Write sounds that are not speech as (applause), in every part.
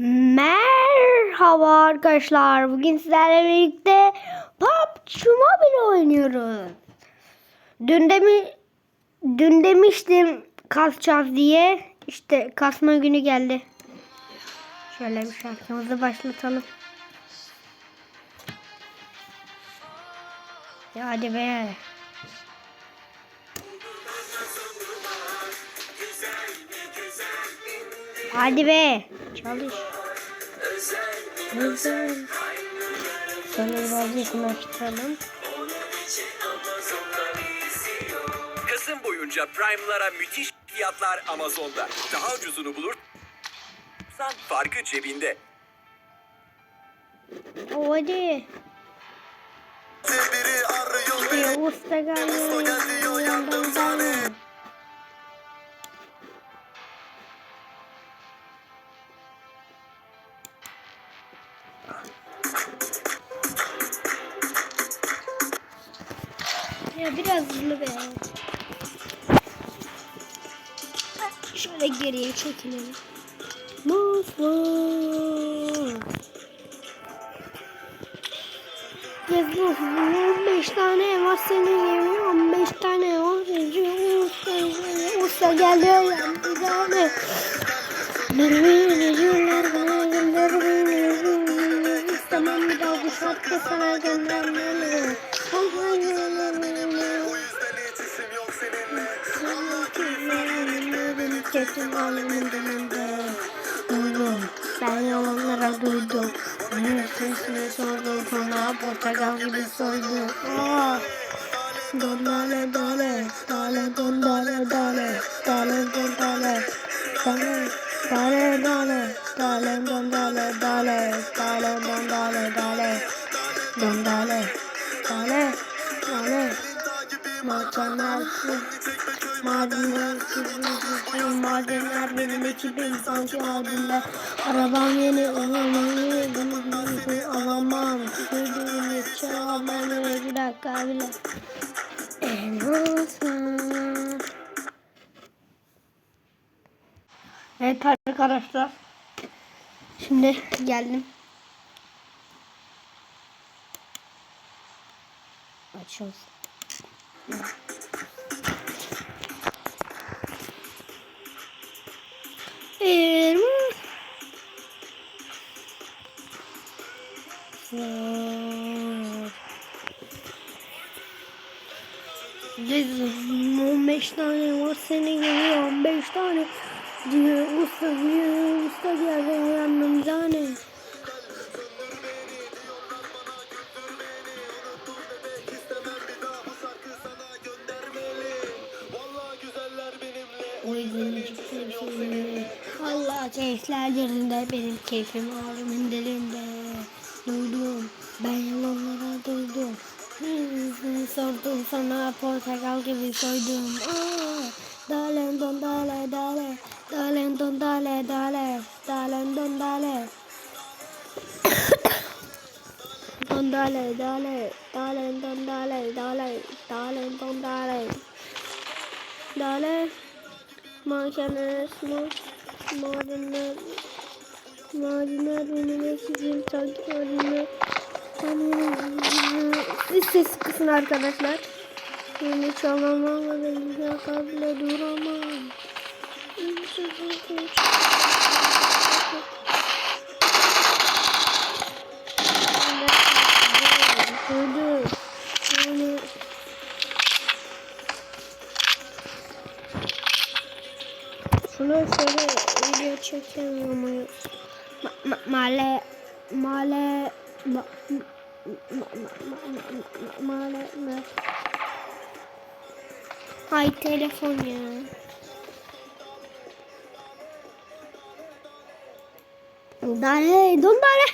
Merhaba arkadaşlar. Bugün sizlerle birlikte PUBG Mobile oynuyoruz. Dün demi dün demiştim kasacağız diye. İşte kasma günü geldi. Şöyle bir şarkımızı başlatalım. Ya hadi be. Hadi be. Çalış. Güzel. Sonra vazgeçmiştirelim. Kasım boyunca Prime'lara müthiş fiyatlar Amazon'da. Daha ucuzunu bulur. Sen farkı cebinde. O hadi. Biri arıyor İşte usta geldi. Yandan geldi. Çekilelim. Mutlu. Yazık 15 tane var senin gibi 15 tane var usta, usta geliyor yandı tane Nereye diyorlar bana gönder beni İstemem bir daha bu şarkı sana göndermeli O ağlamın dönümde Duydum. Ben yalanlara duydum. Onun sesini sordum Sonra portakal gibi soydum Ah! Don dale dale Dale don dale dale Dale don dale Dale Dale dale Dale don dale dale Dale don dale. Dale Don dale Dale Dale Maçanlar Madenler Madenler. Benim ekibim sanki madinler Arabam yeni alamam. Yeni Bunu alamam. Sürüdüğüm yetişe alamam. Bir dakika bile. En olsun Evet arkadaşlar. Şimdi geldim. Açıyoruz Bizim 15 tane var seni geliyor 15 tane diyor usta diyor usta geldi yandım tane. Yerinde benim keyfim ağrımın dilinde Duydum ben yalanlara duydum. Yüzünü sordum sana portakal gibi soydum. Aa, Dale don dale dale. Dale don dale dale. Dale don dale. Don dale dale. Dale don dale dale. Dale don dale. Dale Mahkeme smoke Madenler Madenler benim ekibim sanki madenler Siz ses kısın arkadaşlar Beni çalamam ve beni yakabile duramam Öldü. Çekemiyorum. Ma ma male male ma ma ma ma ma male ma Ay telefon ya. Dale, don dale.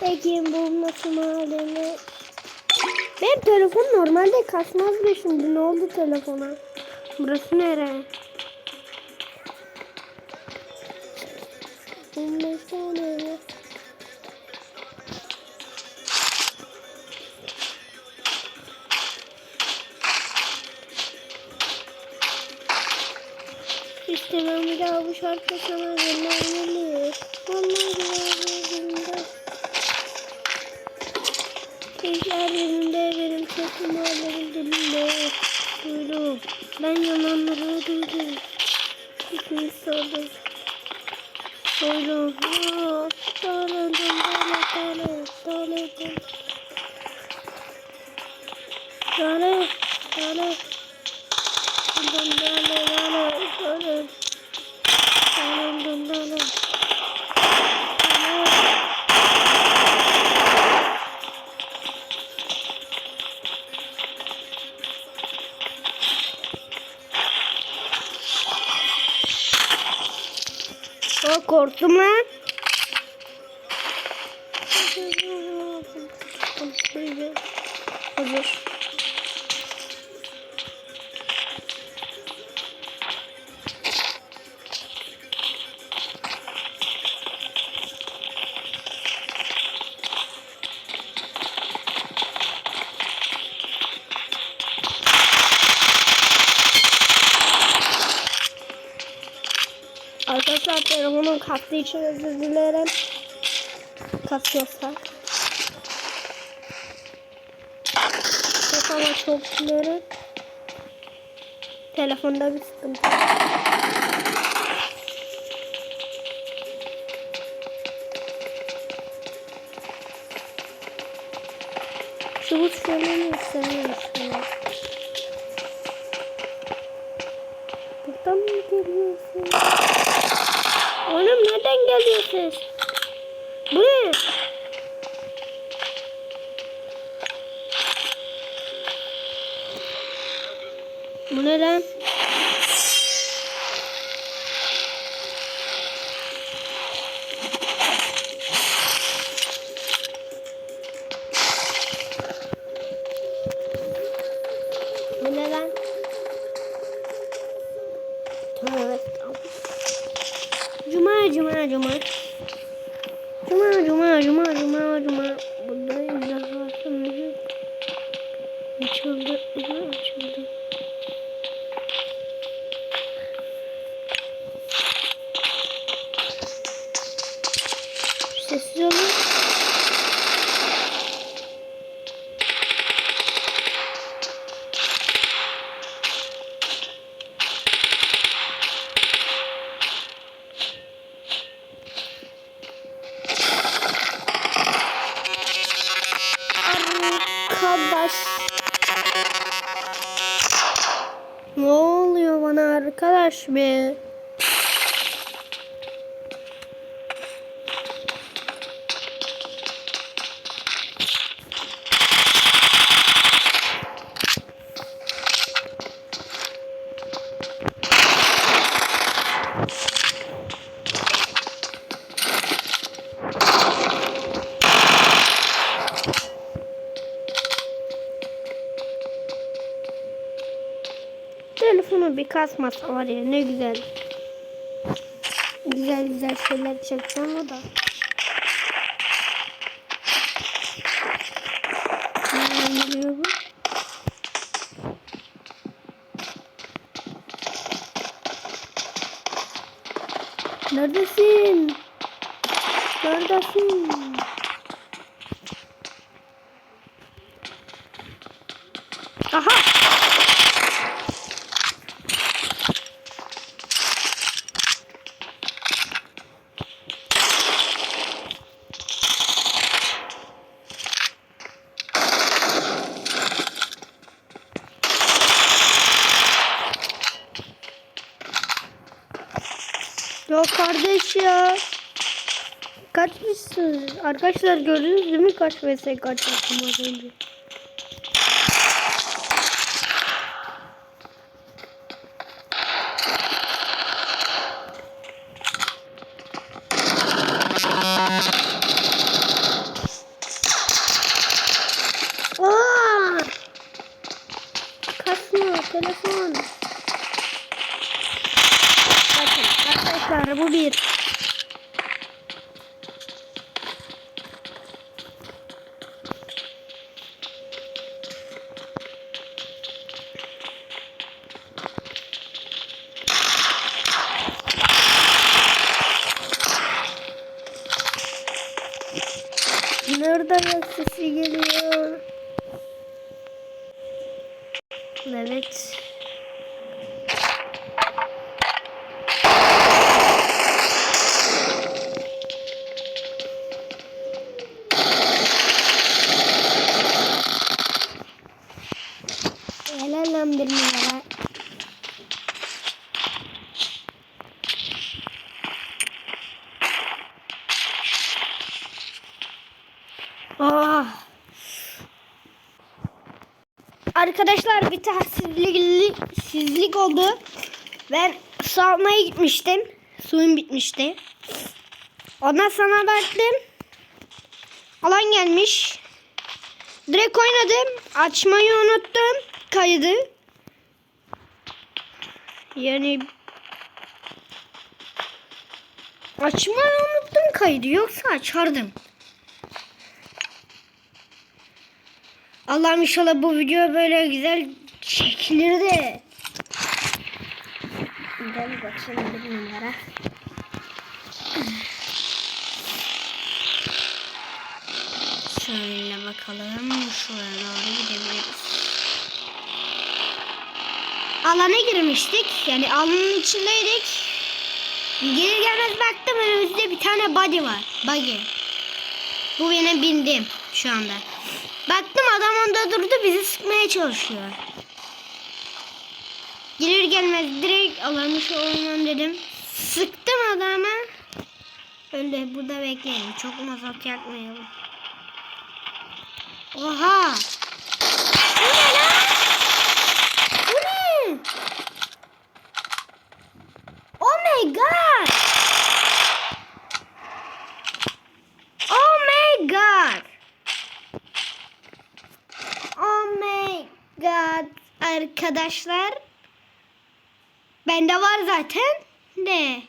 Peki bu nasıl malzeme? Benim telefon normalde kasmazdı şimdi. Ne oldu telefona? Burası nere? 15 tane. İstemem bir daha bu şarkı sana göndermeli. Vallahi güzel Keyifler yerinde benim sesim alemin dilinde. Duydum. Ben yalanları duydum. Gitmeyi sordum. Soydum. Telefonum kastığı için özür dilerim. Kasıyorsa. Çok ama çok dilerim. Telefonda bir sıkıntı. Şu bu söylemeyi sevmiyorum şunu. Buradan mı geliyorsun? Oğlum nereden geliyor ses? Bu ne? Bu ne lan? Kasmasa var ya ne güzel. Güzel güzel şeyler çekeceğim o da. Nereden bu? Neredesin? Neredesin? Aha! Yok kardeş ya. Kaçmışsın. Arkadaşlar gördünüz değil mi kaç vs kaç yaptım az önce. Aa! Kasma telefon. Bakın arkadaşlar bu bir. Oradan da sesi geliyor. Evet. Helal lan bir numara. Ah. Arkadaşlar bir tahsizlik sizlik oldu. Ben su almaya gitmiştim. Suyum bitmişti. Ondan sonra baktım. Alan gelmiş. Direkt oynadım. Açmayı unuttum. Kaydı. Yani açmayı unuttum kaydı. Yoksa açardım. Allah'ım inşallah bu video böyle güzel çekilir de. Gel bakayım bir numara. Şöyle bakalım. Şuraya doğru gidebiliriz. Alana girmiştik. Yani alanın içindeydik. Gelir gelmez baktım önümüzde bir tane body var. Buggy. Bu benim bindim şu anda. Baktım adam onda durdu bizi sıkmaya çalışıyor. Gelir gelmez direkt alamış olmam dedim. Sıktım adama. Öyle burada bekleyelim. Çok mazot yakmayalım. Oha! Bu ne lan? Bu ne? Oh my god! Oh my god! Oh my god arkadaşlar. Bende var zaten. Ne?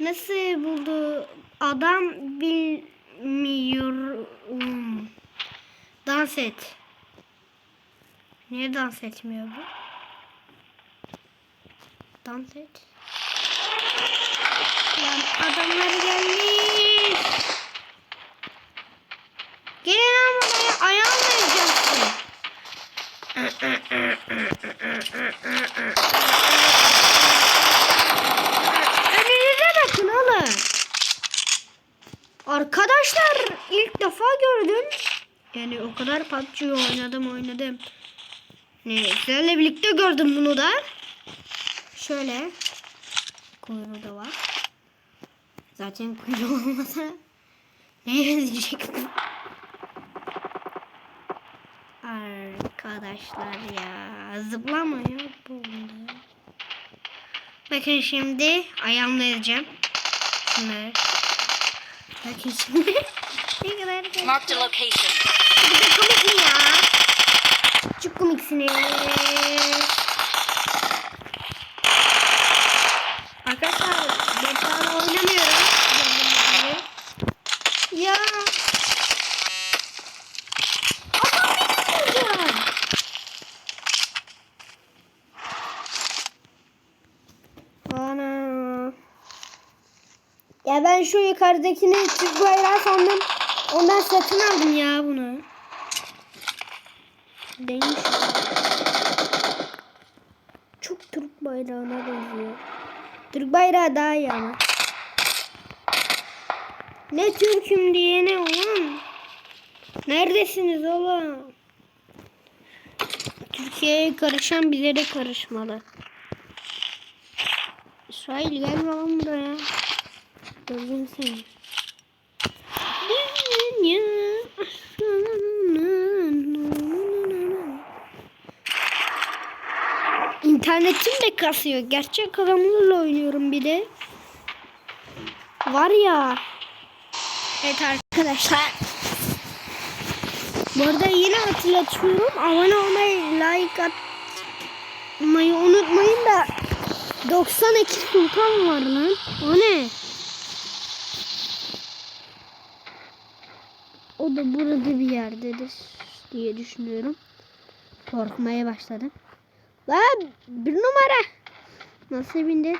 Nasıl buldu adam bilmiyorum. Dans et. Niye dans etmiyor bu? Dans et. Lan adamlar gelmiş. Gelin lan buraya ayağım. Önünüze bakın oğlum. Arkadaşlar ilk defa gördüm. Yani o kadar PUBG oynadım oynadım. Ne sizlerle birlikte gördüm bunu da. Şöyle. Kuyruğu da var. Zaten kuyruğu olmasa ne yazacaktım? Arkadaşlar ya zıplamıyor bunda. Bakın şimdi ayağımla edeceğim. Şunları. Bakın şimdi. (laughs) ne kadar. Marked a location. Bir de komik mi ya? Çok komiksiniz. Arkadaşlar ben daha oynamıyorum. Ya. Adam beni vurdu. Ana. Ya ben şu yukarıdakini Türk bayrağı sandım. Ondan satın aldım ya bunu. Değilmiş. Çok Türk bayrağına benziyor. Türk bayrağı daha iyi ama. Ne Türk'üm diyene oğlum. Neredesiniz oğlum? Türkiye'ye karışan bize de karışmalı. İsrail gel bakalım buraya. Gördüm seni. İnternetim de kasıyor. Gerçek adamlarla oynuyorum bir de. Var ya. Evet arkadaşlar. Bu arada yine hatırlatıyorum. Abone olmayı, like atmayı unutmayın da 92 sultan var lan. O ne? O da burada bir yerdedir diye düşünüyorum. Korkmaya başladım. Lan bir numara. Nasıl bindi?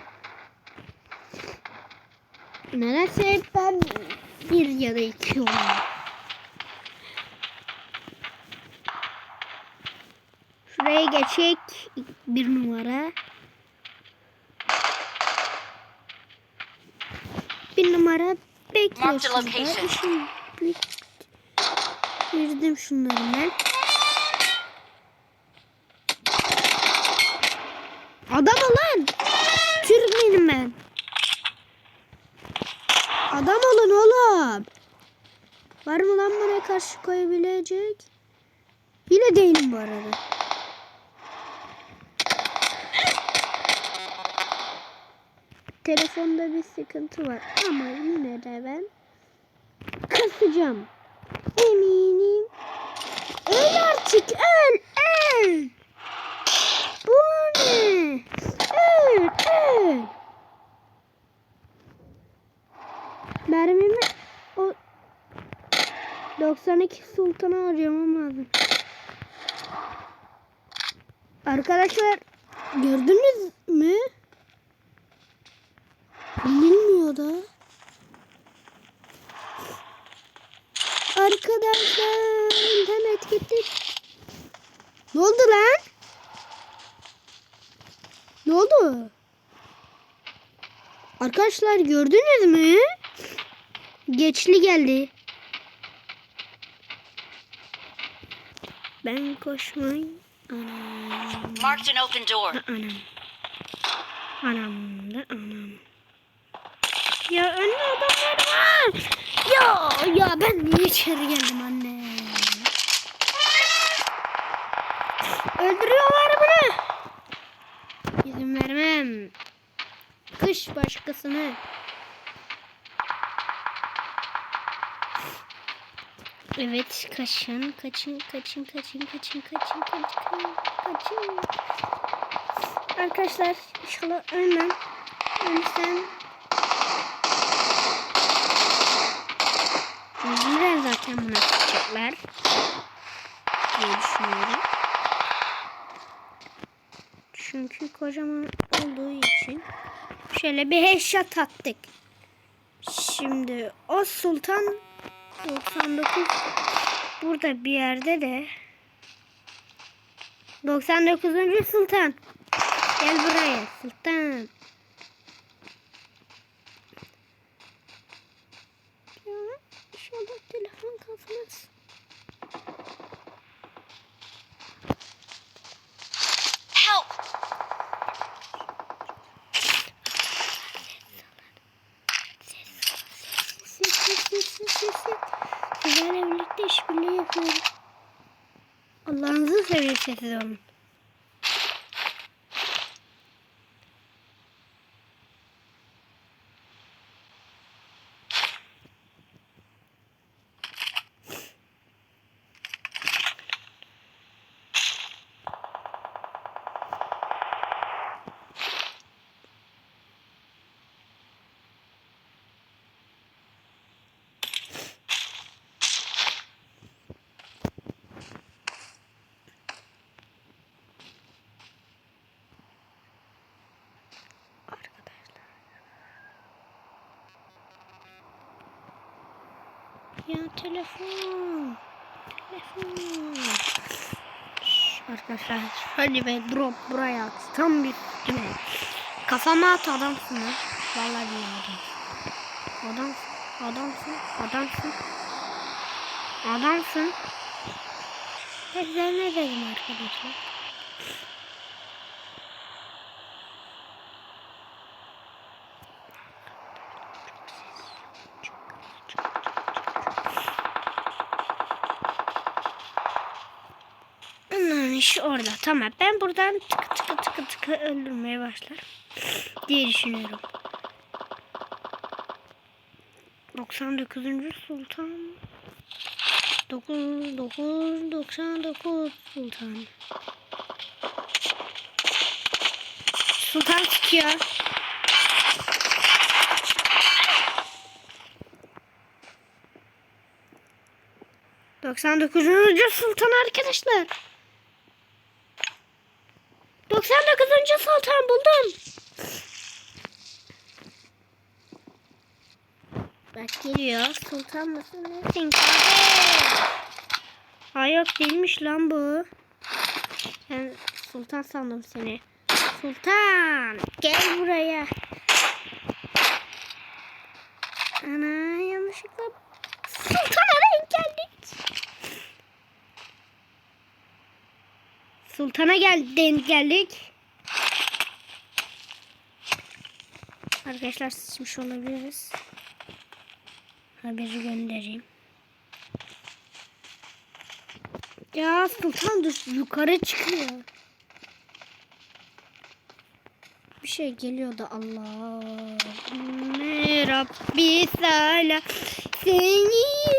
Nedense ben bir ya da iki oluyor. Şuraya geçecek bir numara. Bir numara bekliyor. Mark the location. Girdim şunları ben. Adam olan. Türkmenim ben. Adam olun oğlum. Var mı lan bana karşı koyabilecek? Yine değilim bu arada. Telefonda bir sıkıntı var ama yine de ben kasacağım. Eminim. Artık öl öl. Bu ne? Öl öl. Mermimi o 92 sultana harcamam lazım. Arkadaşlar gördünüz mü? Bilmiyor da. Arkadaşlar internet gitti. Ne oldu lan? Ne oldu? Arkadaşlar gördünüz mü? Geçli geldi. Ben koşmayı anam. Marked an open door. Anam. Anam da anam. Ya önüne adamlar var. Ya ya ben niye içeri geldim anne? Kış başkasını. Evet kaçın kaçın kaçın kaçın kaçın kaçın kaçın kaçın. Arkadaşlar inşallah ölmem. Ölürsem Öldüler zaten buna sıkacaklar. diye düşünüyorum. Çünkü kocaman olduğu için şöyle bir headshot attık. Şimdi o sultan 99 burada bir yerde de 99. sultan Gel buraya sultan. birlikte işbirliği. Allah'ınızı seveyim siz. Ya telefon. Telefon. Arkadaşlar hadi be drop buraya at. Tam bir üstüne. Kafama at adamsın ha. Vallahi billahi adam. Adam, adamsın, adamsın. Adamsın. Ben ne dedim arkadaşlar? Orada. Tamam. Ben buradan tıkı tıkı tıkı tıkı öldürmeye başlarım. Diye düşünüyorum. 99. Sultan 9 9 99 Sultan Sultan çıkıyor. Doksan dokuzuncu sultan arkadaşlar. 99. sultan buldum. Bak geliyor. Sultan mısın nesin? Ay yok değilmiş lan bu. Ben sultan sandım seni. Sultan gel buraya. Ana yanlışlıkla sultana denk geldik. Sultana gel denk geldik. Arkadaşlar sıçmış olabiliriz. Haberi göndereyim. Ya sultan dur yukarı çıkıyor. Bir şey geliyor da Allah. Rabbi sala seni